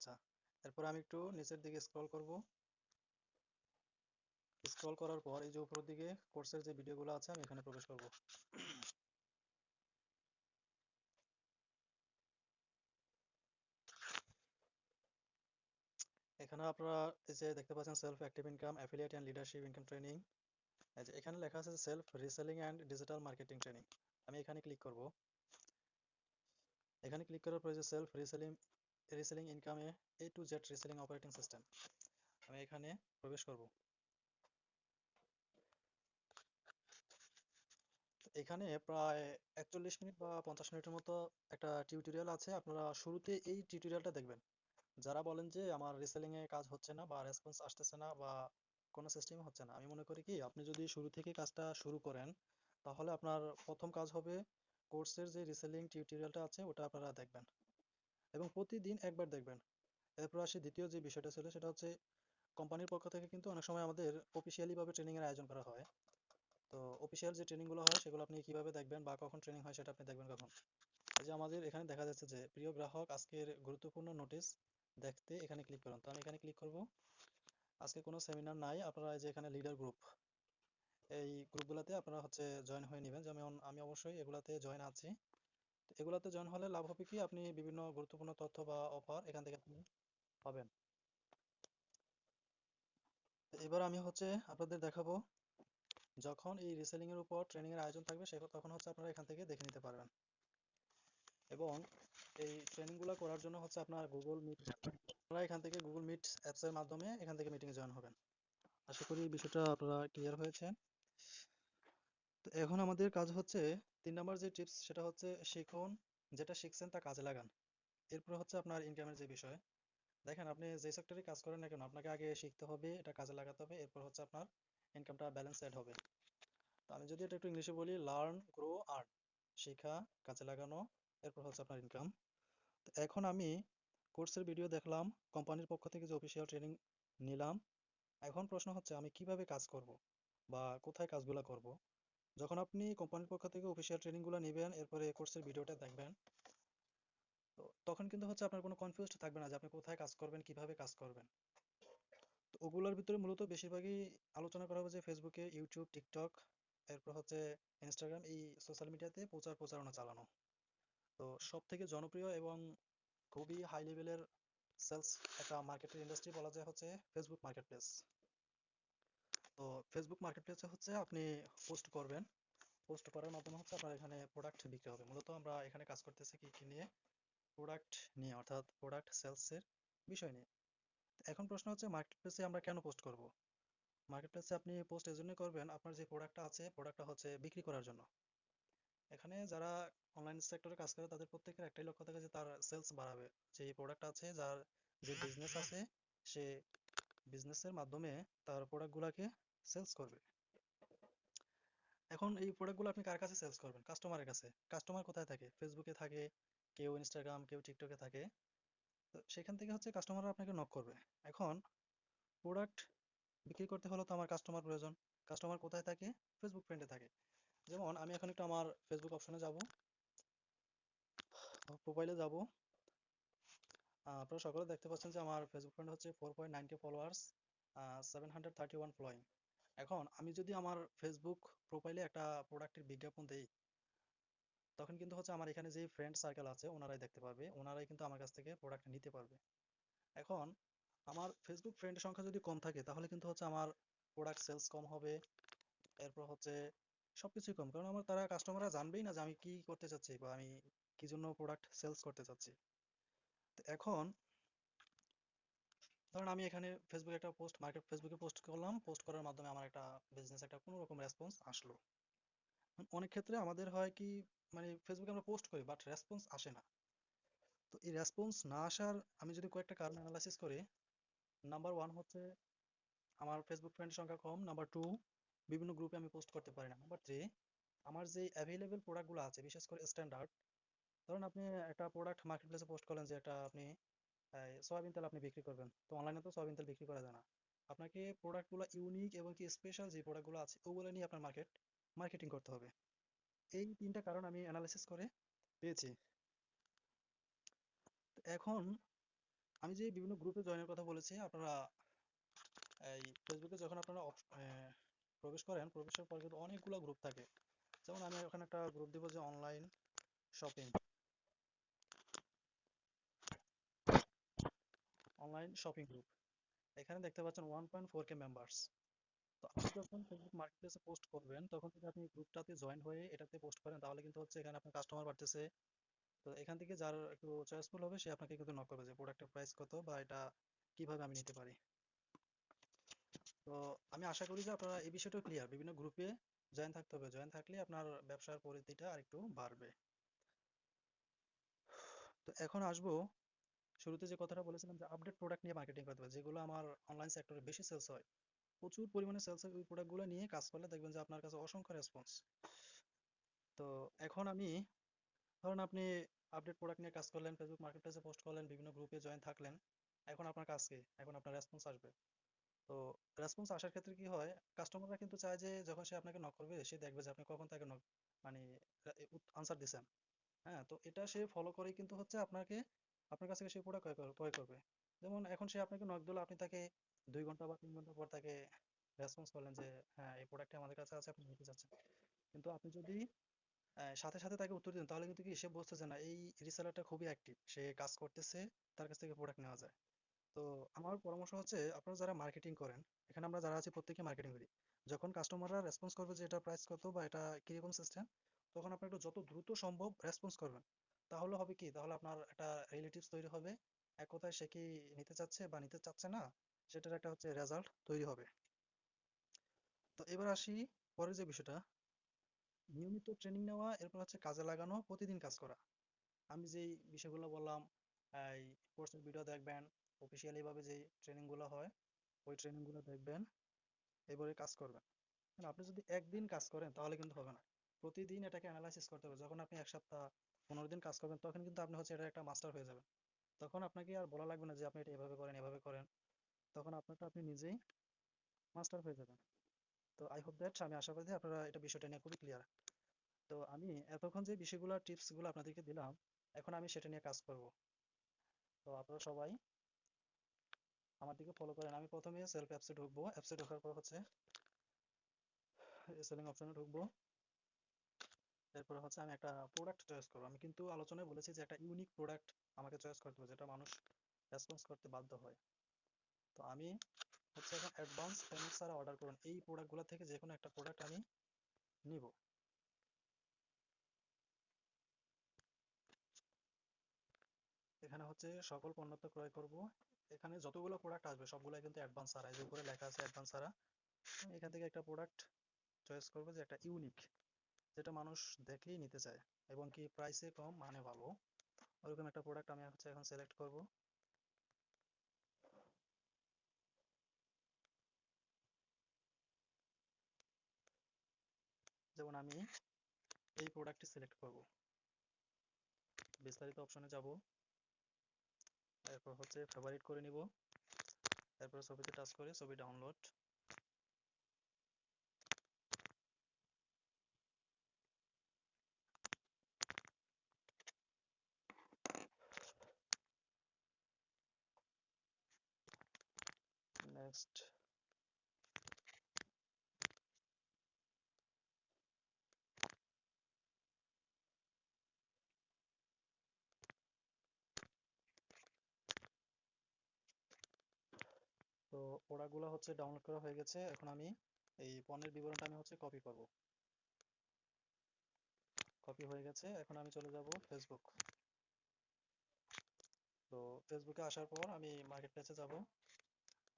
আচ্ছা এরপর আমি একটু নিচের দিকে স্ক্রল করব। স্ক্রল করার পর এই যে উপরের দিকে কোর্সের যে ভিডিওগুলো আছে, আমি এখানে প্রবেশ করব। এখানে আপনারা এই যে দেখতে পাচ্ছেন self active income affiliate and leadership income training এখানে লেখা আছে self reselling and digital marketing training আমি এখানে ক্লিক করব। এখানে ক্লিক করার পর যে self reselling reselling ইনকামে A to Z reselling operating system আমি এখানে প্রবেশ করব। এখানে প্রায় একচল্লিশ মিনিট বা পঞ্চাশ মিনিটের মতো একটা টিউটোরিয়াল আছে। আপনারা শুরুতে এই টিউটোরিয়ালটা দেখবেন। যারা বলেন যে আমার রিসেলিং এ কাজ হচ্ছে না বা রেসপন্স আসতেছে না বা কোনো সিস্টেম হচ্ছে না, আমি মনে করি কি, আপনি যদি শুরু থেকে কাজটা শুরু করেন, তাহলে আপনার প্রথম কাজ হবে কোর্সের যে রিসেলিং টিউটোরিয়ালটা আছে, ওটা আপনারা দেখবেন। এবং প্রতিদিন একবার দেখবেন। এরপর আসি দ্বিতীয় যে বিষয়টা ছিল, সেটা হচ্ছে কোম্পানির পক্ষ থেকে কিন্তু অনেক সময় আমাদের অফিসিয়ালি ভাবে ট্রেনিং এর আয়োজন করা হয়। তো অফিসিয়াল যে ট্রেনিংগুলো হয়, সেগুলো আপনি কীভাবে দেখবেন বা কখন ট্রেনিং হয়, সেটা আপনি দেখবেন কখন? এই যে আমাদের এখানে দেখা যাচ্ছে যে, প্রিয় গ্রাহক, আজকের গুরুত্বপূর্ণ নোটিশ দেখতে এখানে ক্লিক করুন। তো আমি এখানে ক্লিক করব। আজকে কোনো সেমিনার নাই, আপনারা যে এখানে লিডার গ্রুপ এই গ্রুপগুলোতে আপনারা হচ্ছে জয়েন হয়ে নেবেন। যেমন আমি অবশ্যই এগুলাতে জয়েন আছি। এগুলাতে জয়েন হলে লাভ হবে কি? আপনি বিভিন্ন গুরুত্বপূর্ণ তথ্য বা অফার এখান থেকে আপনি পাবেন। এবার আমি হচ্ছে আপনাদের দেখাবো, যখন এই রিসেলিং এর উপর ট্রেনিং এর আয়োজন থাকবে, সে তখন হচ্ছে আপনারা এখান থেকে দেখে নিতে পারবেন। এবং এই ট্রেনিংগুলো করার জন্য হচ্ছে আপনার গুগল মিট আপনারা এখান থেকে গুগল মিট অ্যাপস এর মাধ্যমে এখান থেকে মিটিং জয়েন হবেন। আশা করি বিষয়টা আপনারা ক্লিয়ার হয়েছে। তো এখন আমাদের কাজ হচ্ছে তিন নম্বর যে টিপস সেটা হচ্ছে শিখুন, যেটা শিখছেন তা কাজে লাগান। এরপর হচ্ছে আপনার ইনকামের যে বিষয়। দেখেন আপনি যে সেক্টরে কাজ করেন না কেন, আপনাকে আগে শিখতে হবে, এটা কাজে লাগাতে হবে, এরপর হচ্ছে আপনার ইনকামটা ব্যালেন্স সেট হবে। তো আমি যদি এটা একটু ইংলিশে বলি লার্ন গ্রো আর্ন শেখা, কাজে লাগানো, এরপর হচ্ছে আপনার ইনকাম তো এখন আমি কোর্সের ভিডিও দেখলাম, কোম্পানির পক্ষ থেকে যে অফিসিয়াল ট্রেনিং নিলাম। এখন প্রশ্ন হচ্ছে, আমি কীভাবে কাজ করব বা কোথায় কাজগুলো করব? যখন আপনি কোম্পানির পক্ষ থেকে অফিসিয়াল ট্রেনিংগুলো নেবেন, এরপরে কোর্সের ভিডিওটা দেখবেন, তো তখন কিন্তু হচ্ছে আপনার কোনো কনফিউজড থাকবে না যে আপনি কোথায় কাজ করবেন, কীভাবে কাজ করবেন। তো ওগুলোর ভিতরে মূলত বেশিরভাগই আলোচনা করা হবে যে ফেসবুকে ইউটিউব টিকটক এরপর হচ্ছে ইনস্টাগ্রাম এই সোশ্যাল মিডিয়াতে প্রচার প্রচারণা চালানো। তো সব থেকে জনপ্রিয় এবং খুবই হাই লেভেলের সেলস একটা মার্কেটের ইন্ডাস্ট্রি বলা যায় হচ্ছে ফেসবুক মার্কেটপ্লেস তো ফেসবুক মার্কেটপ্লেসে হচ্ছে আপনি পোস্ট করবেন। পোস্ট করার মাধ্যমে হচ্ছে আপনার এখানে প্রোডাক্ট বিক্রি হবে। মূলত আমরা এখানে কাজ করতেছি কি কি নিয়ে? প্রোডাক্ট নিয়ে, অর্থাৎ প্রোডাক্ট সেলসের বিষয় নিয়ে। এখন প্রশ্ন হচ্ছে মার্কেটপ্লেসে আমরা কেন পোস্ট করব? মার্কেটপ্লেসে আপনি পোস্ট এজন্য করবেন, আপনার যে প্রোডাক্টটা আছে প্রোডাক্টটা হচ্ছে বিক্রি করার জন্য। এখানে যারা অনলাইন সেক্টরে কাজ করে, তাদের প্রত্যেকের একটাই লক্ষ্য থাকে যে তার সেলস বাড়াবে। যে প্রোডাক্ট আছে, যার যে বিজনেস আছে, সে বিজনেসের মাধ্যমে তার প্রোডাক্টগুলোকে সেলস করবে। এখন এই প্রোডাক্টগুলো আপনি কার কাছে সেলস করবেন? কাস্টমারের কাছে। কাস্টমার কোথায় থাকে? ফেসবুকে থাকে, কেউ ইনস্টাগ্রাম কেউ টিকটকে থাকে। তো সেখান থেকে হচ্ছে কাস্টমাররা আপনাকে নক করবে। এখন প্রোডাক্ট বিক্রি করতে হলে তো আমার কাস্টমার প্রয়োজন। কাস্টমার কোথায় থাকে? ফেসবুক ফ্রেন্ডে থাকে। যেমন আমি এখন একটু আমার ফেসবুক অপশনে যাব। প্রোফাইলে যাব। আপনারা সকলে দেখতে পাচ্ছেন যে আমার ফেসবুক ফ্রেন্ড হচ্ছে four point ninety followers seven hundred thirty one following এখন আমি যদি আমার ফেসবুক প্রোফাইলে একটা প্রোডাক্টের বিজ্ঞাপন দেই, তখন কিন্তু হচ্ছে আমার এখানে যে ফ্রেন্ড সার্কেল আছে, ওনারাই দেখতে পারবে, ওনারাই কিন্তু আমার কাছ থেকে প্রোডাক্ট নিতে পারবে। এখন আমার ফেসবুক ফ্রেন্ডের সংখ্যা যদি কম থাকে, তাহলে কিন্তু হচ্ছে আমার প্রোডাক্ট সেলস কম হবে, এরপর হচ্ছে সবকিছুই কম। কারণ আমার তারা কাস্টমাররা জানবেই না যে আমি কি করতে চাচ্ছি বা আমি কি জন্য প্রোডাক্ট সেলস করতে চাচ্ছি। এখন ধরুন আমি এখানে ফেসবুকে একটা পোস্ট মার্কেট ফেসবুকে পোস্ট করলাম পোস্ট করার মাধ্যমে আমার একটা বিজনেস একটা কোনো রকম রেসপন্স আসলো। অনেক ক্ষেত্রে আমাদের হয় কি মানে ফেসবুকে আমরা পোস্ট করি বাট রেসপন্স আসে না। তো এই রেসপন্স না আসার আমি যদি কয়েকটা কারণ অ্যানালাইসিস করি নাম্বার ওয়ান হচ্ছে আমার ফেসবুক ফ্রেন্ড সংখ্যা কম নাম্বার টু বিভিন্ন গ্রুপে আমি পোস্ট করতে পারি না। নাম্বার থ্রি আমার যে অ্যাভেলেবেল প্রোডাক্টগুলো আছে, বিশেষ করে স্ট্যান্ডার্ড ধরুন আপনি একটা প্রোডাক্ট মার্কেট প্লেসে পোস্ট করলেন যে এটা আপনি সয়াবিন তেল আপনি বিক্রি করবেন। তো অনলাইনে তো সয়াবিন তেল বিক্রি করা যায় না। আপনাকে প্রোডাক্টগুলো ইউনিক এবং কি স্পেশাল যে প্রোডাক্টগুলো আছে, ওগুলো নিয়ে আপনার মার্কেট মার্কেটিং করতে হবে। এই তিনটা কারণ আমি অ্যানালাইসিস করে পেয়েছি। এখন আমি যে বিভিন্ন গ্রুপে জয়েনের কথা বলেছি, আপনারা এই ফেসবুকে যখন আপনারা প্রবেশ করেন, প্রবেশের পর কিন্তু অনেকগুলো গ্রুপ থাকে। যেমন আমি ওখানে একটা গ্রুপ দিব যে online shopping online shopping group এখানে দেখতে পাচ্ছেন one point four K members তো আপনি যখন ফেসবুক মার্কেটপ্লেসে পোস্ট করবেন, তখন যদি আপনি গ্রুপটাতে জয়েন হয়ে এটাতে পোস্ট করেন, তাহলে কিন্তু হচ্ছে এখানে আপনার কাস্টমার বাড়তেছে। তো এখান থেকে যার একটু চয়েসফুল হবে, সে আপনাকে কিন্তু নক করবে যে প্রোডাক্টের প্রাইস কত বা এটা কীভাবে আমি নিতে পারি? তো আমি আশা করি যে আপনারা এই বিষয়টা ক্লিয়ার বিভিন্ন গ্রুপে জয়েন থাকতে হবে। জয়েন থাকলে আপনার ব্যবসার পরিধিটা আরেকটু বাড়বে। তো এখন আসব শুরুতে যে কথাটা বলেছিলাম যে আপডেট প্রোডাক্ট নিয়ে মার্কেটিং করতে হবে, যেগুলো আমার অনলাইন সেক্টরে বেশি সেলস হয়, প্রচুর পরিমাণে সেলস হয় ওই প্রোডাক্টগুলো নিয়ে কাজ করলে দেখবেন যে আপনার কাছে অসংখ্য রেসপন্স তো এখন আমি, ধরুন আপনি আপডেট প্রোডাক্ট নিয়ে কাজ করলেন ফেসবুক মার্কেটপ্লেসে পোস্ট করলেন, বিভিন্ন গ্রুপে জয়েন থাকলেন, এখন আপনার কাজ কি? এখন আপনার রেসপন্স আসবে। তো রেসপন্স আসার ক্ষেত্রে কি হয় কাস্টমাররা কিন্তু চায় যে যখন সে আপনাকে নক করবে, সে দেখবে যে আপনি কখন তাকে নক মানে আনসার দিছেন। হ্যাঁ তো এটা সে ফলো করেই কিন্তু হচ্ছে আপনাকে আপনার কাছ থেকে সেই প্রোডাক্ট ক্রয় করবে। যেমন এখন সে আপনাকে নক দিল, আপনি তাকে দুই ঘণ্টা বা তিন ঘণ্টা পর তাকে রেসপন্স করলেন যে হ্যাঁ এই প্রোডাক্টটা আমাদের কাছে আছে, আপনি নিতে চাচ্ছেন। কিন্তু আপনি যদি সাথে সাথে তাকে উত্তর দিন তাহলে কিন্তু কি সে বুঝতেছে না, এই রিসেলারটা খুবই অ্যাক্টিভ সে কাজ করতেছে, তার কাছ থেকে প্রোডাক্ট নেওয়া যায়। তো আমার পরামর্শ হচ্ছে, আপনারা যারা মার্কেটিং করেন, এখানে আমরা যারা আছি প্রত্যেকে মার্কেটিং করি। যখন কাস্টমাররা রেসপন্স করবে যে এটা প্রাইস কত বা এটা কীরকম সিস্টেম তখন আপনি একটু যত দ্রুত সম্ভব রেসপন্স করবেন। তাহলে হবে কি? তাহলে আপনার একটা রিলেটিভস তৈরি হবে। এক কথায় সে কি নিতে চাচ্ছে বা নিতে চাচ্ছে না, সেটার একটা হচ্ছে রেজাল্ট তৈরি হবে। তো এবার আসি পরের যে বিষয়টা। নিয়মিত ট্রেনিং নেওয়া, এরপর হচ্ছে কাজে লাগানো, প্রতিদিন কাজ করা। আমি যেই বিষয়গুলো বললাম এই কোর্সের ভিডিও দেখবেন অফিসিয়ালি ভাবে যে ট্রেনিংগুলো হয়, ওই ট্রেনিংগুলো দেখবেন, এবারে কাজ করবেন। মানে আপনি যদি একদিন কাজ করেন, তাহলে কিন্তু হবে না। প্রতিদিন এটাকে অ্যানালাইসিস করতে হবে। যখন আপনি এক সপ্তাহ পনেরো দিন কাজ করবেন, তখন কিন্তু আপনি হচ্ছে এটা একটা মাস্টার হয়ে যাবেন। তখন আপনাকে আর বলা লাগবে না যে আপনি এটা এভাবে করেন এভাবে করেন। তখন আপনারটা আপনি নিজেই মাস্টার হয়ে যাবেন। তো আই হোপ দ্যাট আমি আশাবাদী আপনারা এটা বিষয়টা নিয়ে খুবই ক্লিয়ার তো আমি এতক্ষণ যে বিষয়গুলো টিপসগুলো আপনাদেরকে দিলাম, এখন আমি সেটা নিয়ে কাজ করব। তো আপনারা সবাই আমার দিকে ফলো করেন। আমি প্রথমে সেলফ অ্যাপসে ঢুকবো। অ্যাপসে ঢোকার পর হচ্ছে সেলিং অপশনে ঢুকবো। এরপর হচ্ছে আমি একটা প্রোডাক্ট চয়েস করব। আমি কিন্তু আলোচনায় বলেছি যে একটা ইউনিক প্রোডাক্ট আমাকে চয়েস করতে হবে, যেটা মানুষ রেসপন্স করতে বাধ্য হয়। তো আমি হচ্ছে এখন অ্যাডভান্স পেমেন্ট ছাড়া অর্ডার করুন। এই প্রোডাক্টগুলো থেকে যে কোনো একটা প্রোডাক্ট আমি নিব। এখানে হচ্ছে সকল পণ্য তো ক্রয় করব। এখানে যতগুলো প্রোডাক্ট আসবে, সবগুলাই কিন্তু অ্যাডভান্স ছাড়া, এই উপরে লেখা আছে অ্যাডভান্স ছাড়া। এখান থেকে একটা প্রোডাক্ট চয়েস করব যে একটা ইউনিক যেটা মানুষ দেখলেই নিতে চায় এবং কি প্রাইসে কম মানে ভালো। ওরকম একটা প্রোডাক্ট আমি হচ্ছে এখন সিলেক্ট করব। যেমন আমি এই প্রোডাক্টটি সিলেক্ট করব। বিস্তারিত অপশনে যাব। এরপর হচ্ছে ফেভারিট করে নিব। এরপর ছবিতে টাচ করে ছবি ডাউনলোড নেক্সট তো প্রোডাক্টগুলো হচ্ছে ডাউনলোড করা হয়ে গেছে। এখন আমি এই পণ্যের বিবরণটা আমি হচ্ছে কপি করব। কপি হয়ে গেছে। এখন আমি চলে যাব ফেসবুক তো ফেসবুকে আসার পর আমি মার্কেট প্লেসে যাব।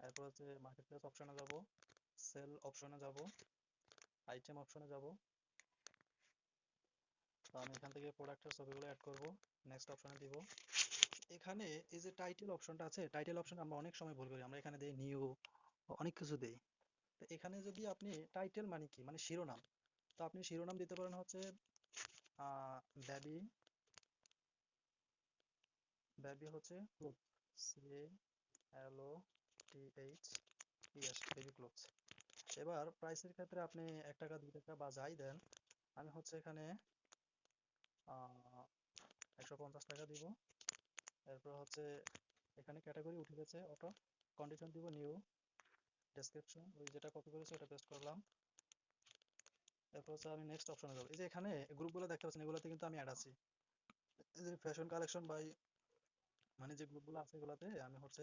এরপর হচ্ছে মার্কেট প্লেস অপশনে যাব। সেল অপশনে যাব। আইটেম অপশনে যাব। তো আমি এখান থেকে প্রোডাক্টের ছবিগুলো অ্যাড করব। নেক্সট অপশনে দিব। এখানে এই যে টাইটেল অপশনটা আছে টাইটেল অপশন আমরা অনেক সময় ভুল করি। আমরা এখানে দেই নিউ অনেক কিছু দেই। তো এখানে যদি আপনি টাইটেল মানে কি? মানে শিরোনাম। তো আপনি শিরোনাম দিতে পারেন হচ্ছে বেবি বেবি হচ্ছে ক্লোথস এবার প্রাইসের ক্ষেত্রে আপনি এক টাকা, দুই টাকা বা যাই দেন, আমি হচ্ছে এখানে একশো পঞ্চাশ টাকা দিব। এরপর হচ্ছে এখানে ক্যাটাগরি উঠে গেছে অটো কন্ডিশন দিব নিউ ডেসক্রিপশন ওই যেটা কপি করেছি ওটা পেস্ট করলাম। এরপর হচ্ছে আমি নেক্সট অপশনে যাব। এই যে এখানে গ্রুপগুলো দেখতে পাচ্ছেন, এগুলোতে কিন্তু আমি অ্যাড আছি। ফ্যাশন কালেকশন বাই মানে যে গ্রুপগুলো আছে এগুলোতে আমি হচ্ছে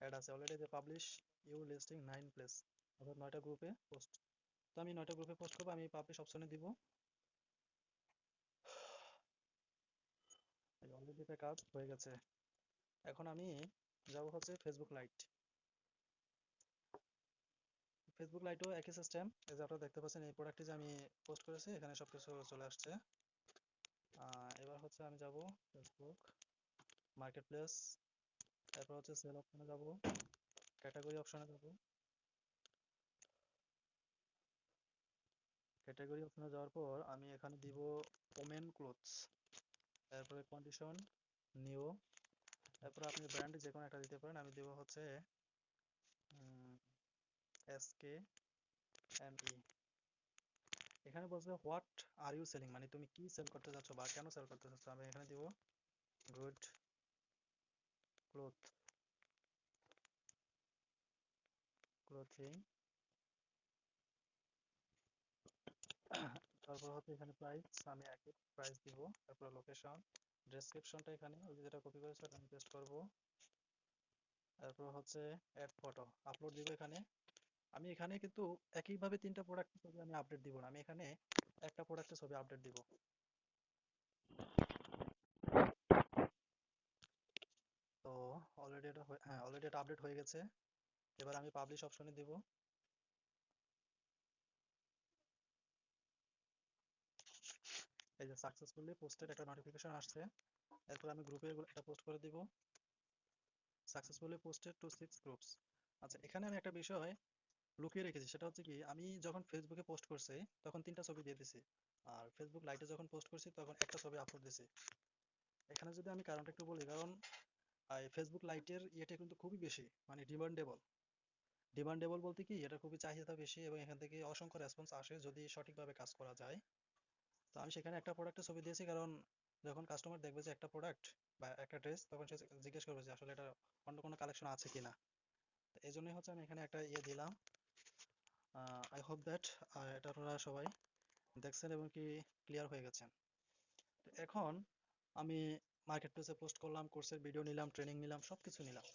অ্যাড আছে। অলরেডি যে publish you listing nine place অর্থাৎ নয়টা গ্রুপে পোস্ট তো আমি নয়টা গ্রুপে পোস্ট করব, আমি পাবলিশ অপশনে দিব। অলরেডি কাজ হয়ে গেছে। এখন আমি যাব হচ্ছে ফেসবুক লাইট ফেসবুক লাইটও একই সিস্টেম এই যে আপনারা দেখতে পাচ্ছেন, এই প্রোডাক্টটি যে আমি পোস্ট করেছি, এখানে সবকিছু চলে আসছে। এবার হচ্ছে আমি যাব ফেসবুক মার্কেট প্লেস তারপর হচ্ছে সেল অপশনে যাব ক্যাটাগরি অপশনে যাব। ক্যাটাগরি অপশনে যাওয়ার পর আমি এখানে দিব ওমেন ক্লোথস তারপরে কন্ডিশন নিউ তারপর আপনি ব্র্যান্ড যে কোনো একটা দিতে পারেন। আমি দিব হচ্ছে এস কে এম ই এখানে বলছে হোয়াট আর ইউ সেলিং মানে তুমি কি সেল করতে যাচ্ছ বা কেন সেল করতে চাচ্ছ আমি এখানে দিব গুড ক্লোথ ক্লোথিং তারপর হচ্ছে এখানে প্রাইস আমি একই প্রাইস দিব, তারপর লোকেশন ডেসক্রিপশনটা এখানে, ওই যেটা কপি করেছে আমি পেস্ট করব। তারপর হচ্ছে অ্যাড ফটো আপলোড দিব এখানে। আমি এখানে কিন্তু একইভাবে তিনটা প্রোডাক্টের ছবি আমি আপডেট দিব না, আমি এখানে একটা প্রোডাক্টের ছবি আপডেট দিব। তো অলরেডি এটা হ্যাঁ অলরেডি এটা আপডেট হয়ে গেছে। এবার আমি পাবলিশ অপশনে দিব। এই যে সাকসেসফুলি পোস্টেড একটা নোটিফিকেশন আসছে, এরপর আমি গ্রুপে এটা পোস্ট করে দিব। Successfully posted to six groups আচ্ছা এখানে আমি একটা বিষয় লুকিয়ে রেখেছি, সেটা হচ্ছে কি, আমি যখন ফেসবুকে পোস্ট করছি, তখন তিনটা ছবি দিয়ে দিছি। আর ফেসবুক লাইটে যখন পোস্ট করছি, তখন একটা ছবি আপলোড দিছি। এখানে যদি আমি কারণটা একটু বলি, কারণ ফেসবুক লাইটের ইয়েটা কিন্তু খুবই বেশি মানে ডিমান্ডেবল ডিমান্ডেবল বলতে কি, এটা খুবই চাহিদা বেশি এবং এখান থেকে অসংখ্য রেসপন্স আসে যদি সঠিকভাবে কাজ করা যায়। তো আমি সেখানে একটা প্রোডাক্টের ছবি দিয়েছি, কারণ যখন কাস্টমার দেখবে যে একটা প্রোডাক্ট বা একটা ড্রেস তখন সে জিজ্ঞেস করবে যে আসলে এটা অন্য কোনো কালেকশন আছে কিনা। তো এই জন্যই হচ্ছে আমি এখানে একটা ইয়ে দিলাম। আই হোপ দ্যাট এটা আপনারা সবাই দেখছেন এবং কি ক্লিয়ার হয়ে গেছেন। তো এখন আমি মার্কেট প্লেসে পোস্ট করলাম কোর্সের ভিডিও নিলাম ট্রেনিং নিলাম সব কিছু নিলাম।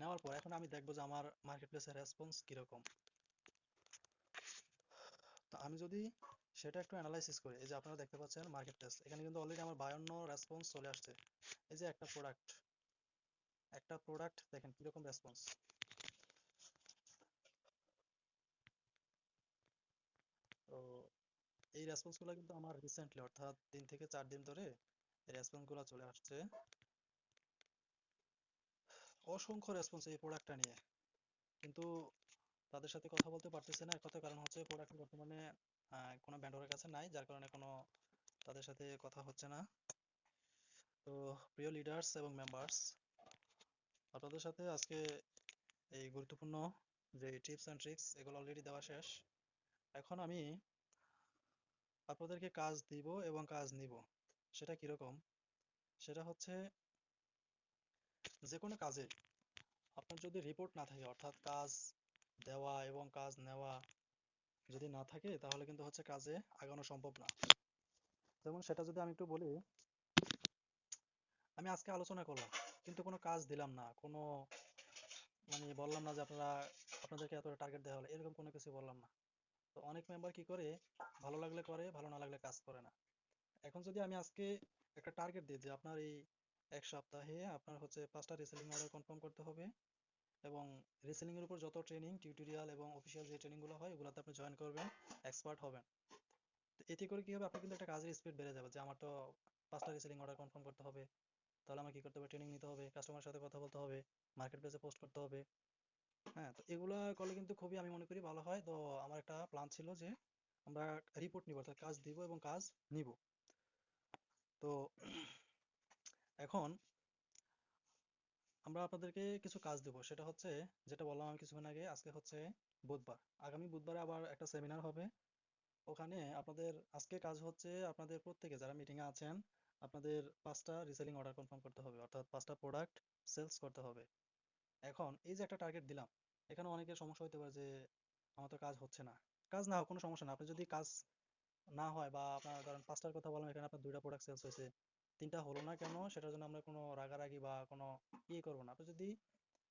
নেওয়ার পর এখন আমি দেখব যে আমার মার্কেট প্লেসের রেসপন্স কীরকম। তো আমি যদি সেটা একটু অ্যানালাইসিস করি। এই যে আপনারা দেখতে পাচ্ছেন মার্কেট প্লেস এখানে কিন্তু অলরেডি আমার বায়ান্ন রেসপন্স চলে আসছে। এই যে একটা প্রোডাক্ট একটা প্রোডাক্ট দেখেন কীরকম রেসপন্স তো এই রেসপন্সগুলো কিন্তু আমার রিসেন্টলি অর্থাৎ তিন থেকে চার দিন ধরে এই রেসপন্সগুলো চলে আসছে। অসংখ্য রেসপন্স এই প্রোডাক্টটা নিয়ে। কিন্তু তাদের সাথে কথা বলতে পারতেছি না। এর কারণ হচ্ছে প্রোডাক্ট বর্তমানে কোনো ভেন্ডরের কাছে নাই, যার কারণে কোনো তাদের সাথে কথা হচ্ছে না। তো প্রিয় লিডার্স এবং মেম্বার্স আপনাদের সাথে আজকে এই গুরুত্বপূর্ণ যে টিপস অ্যান্ড ট্রিক্স এগুলো অলরেডি দেওয়া শেষ। এখন আমি আপনাদেরকে কাজ দিব এবং কাজ নিব। সেটা কীরকম? সেটা হচ্ছে যে কোনো কাজে আপনার যদি রিপোর্ট না থাকে, অর্থাৎ কাজ দেওয়া এবং কাজ নেওয়া যদি না থাকে, তাহলে কিন্তু হচ্ছে কাজে আগানো সম্ভব না। যেমন সেটা যদি আমি একটু বলি, আমি আজকে আলোচনা করলাম, কিন্তু কোনো কাজ দিলাম না, কোনো মানে বললাম না যে আপনারা, আপনাদেরকে এত টার্গেট দেওয়া হলো, এরকম কোনো কিছু বললাম না। তো অনেক মেম্বার কি করে, ভালো লাগলে করে, ভালো না লাগলে কাজ করে না। এখন যদি আমি আজকে একটা টার্গেট দিই যে আপনার এই এক সপ্তাহে আপনার হচ্ছে পাঁচটা রিসেলিং অর্ডার কনফার্ম করতে হবে এবং রিসেলিং এর উপর যত ট্রেনিং, টিউটোরিয়াল এবং অফিসিয়াল যে ট্রেনিংগুলো হয়, ওগুলোতে আপনি জয়েন করবেন এক্সপার্ট হবেন। এতে করে কি হবে? আপনার কিন্তু একটা কাজের স্পিড বেড়ে যাবে যে, আমার তো পাঁচটা রিসেলিং অর্ডার কনফার্ম করতে হবে। তাহলে আমার কি করতে হবে? ট্রেনিং নিতে হবে কাস্টমারের সাথে কথা বলতে হবে মার্কেট প্লেসে পোস্ট করতে হবে। হ্যাঁ তো এগুলো করলে কিন্তু খুবই আমি মনে করি ভালো হয়। তো আমার একটা প্ল্যান ছিল যে, আমরা রিপোর্ট নিব, অর্থাৎ কাজ দিব এবং কাজ নিব। তো এখন আমরা আপনাদেরকে কিছু কাজ দেব। সেটা হচ্ছে, যেটা বললাম আমি কিছুক্ষণ আগে, আজকে হচ্ছে বুধবার। আগামী বুধবারে আবার একটা সেমিনার হবে। ওখানে আপনাদের, আজকে কাজ হচ্ছে আপনাদের প্রত্যেকে যারা মিটিংয়ে আছেন, আপনাদের পাঁচটা রিসেলিং অর্ডার কনফার্ম করতে হবে। অর্থাৎ পাঁচটা প্রোডাক্ট সেলস করতে হবে। এখন এই যে একটা টার্গেট দিলাম, এখানে অনেকের সমস্যা হতে পারে যে, আমার তো কাজ হচ্ছে না। কাজ না হোক, কোনো সমস্যা না। আপনি যদি কাজ না হয় বা আপনার, ধরেন পাঁচটার কথা বললাম, এখানে আপনার দুইটা প্রোডাক্ট সেলস হয়েছে। তিনটা হলো না কেন? সেটার জন্য আমরা কোনো রাগারাগি বা কোনো ইয়ে করব না। আপনি যদি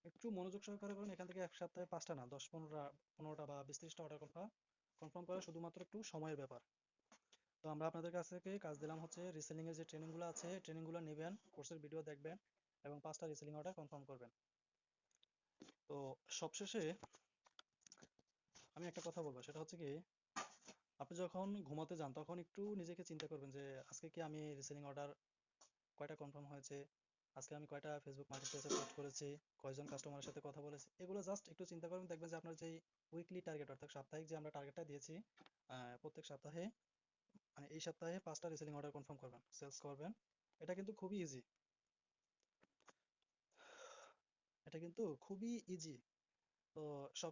একটু মনোযোগ সহকারে করেন, এখান থেকে এক সপ্তাহে পাঁচটা না, দশ পনেরোটা পনেরোটা বা বিশ ত্রিশটা অর্ডার কনফার্ম কনফার্ম করা শুধুমাত্র একটু সময়ের ব্যাপার। তো আমরা আপনাদের কাছ থেকে কাজ দিলাম হচ্ছে রিসেলিং এর যে ট্রেনিংগুলো আছে ট্রেনিংগুলো নেবেন কোর্সের ভিডিও দেখবেন এবং পাঁচটা রিসেলিং অর্ডার কনফার্ম করবেন। তো সবশেষে আমি একটা কথা বলব, সেটা হচ্ছে কি, আপনি যখন ঘুমাতে যান তখন একটু নিজেকে চিন্তা করবেন যে, আজকে কি আমি রিসেলিং অর্ডার কয়টা কনফার্ম হয়েছে? আজকে আমি কয়টা ফেসবুক মার্কেটপ্লেসে পোস্ট করেছি? কয়জন কাস্টমারের সাথে কথা বলেছি? এগুলো জাস্ট একটু চিন্তা করবেন দেখবেন যে আপনার যেই উইকলি টার্গেট অর্থাৎ সাপ্তাহিক যে আমরা টার্গেটটা দিয়েছি প্রত্যেক সপ্তাহে মানে এই সপ্তাহে পাঁচটা রিসেলিং অর্ডার কনফার্ম করবেন সেলস করবেন। এটা কিন্তু খুবই ইজি এটা কিন্তু খুবই ইজি তো সব